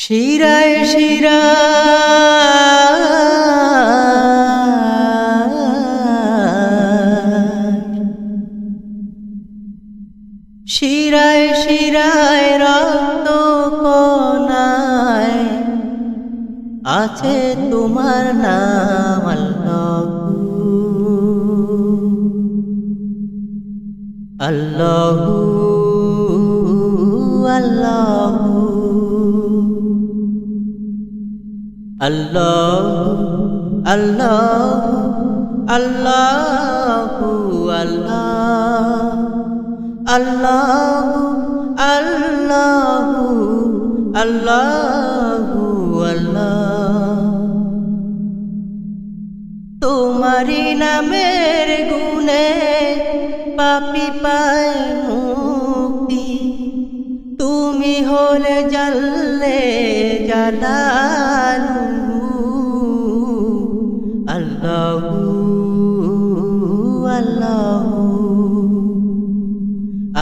শিরায় শিরা। শিরায় শিরায় রক্ত কোনায় আছে তোমার নাম আল্লাহ। আল্লাহ তোমারি নামের গুণে পাপি পায় মুক্তি। তুমি হলে জাল্লে জালালু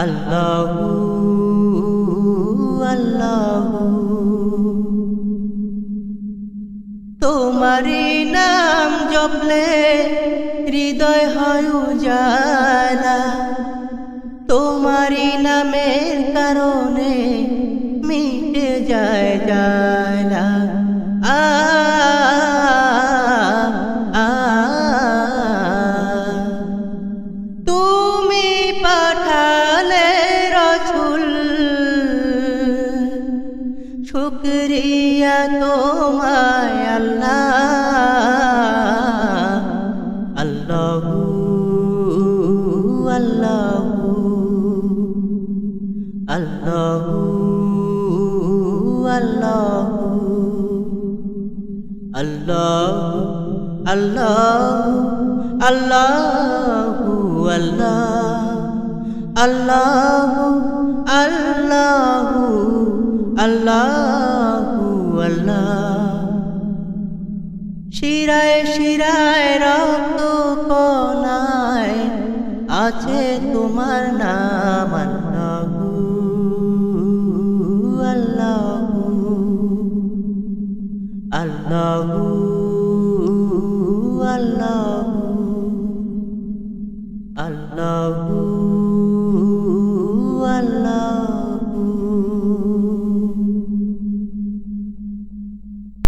আল্লাহ আল্লাহ তোমারি নাম জপলে হৃদয় হয় উজালা। তোমারি নামের কারণে মিটে যায় জালা শুক্রিয়া তোমায় আল্লাহ। আল্লাহ আল্লাহ আল্লাহ আল্লাহ। আল্লাহ আল্লাহ আল্লাহ আল্লাহ। আল্লাহ আল্লাহ। আল্লাহ আল্লাহ। শিরায় শিরায় রক্ত কনায় আছে তোমার নাম আল্লাহ। আল্লাহ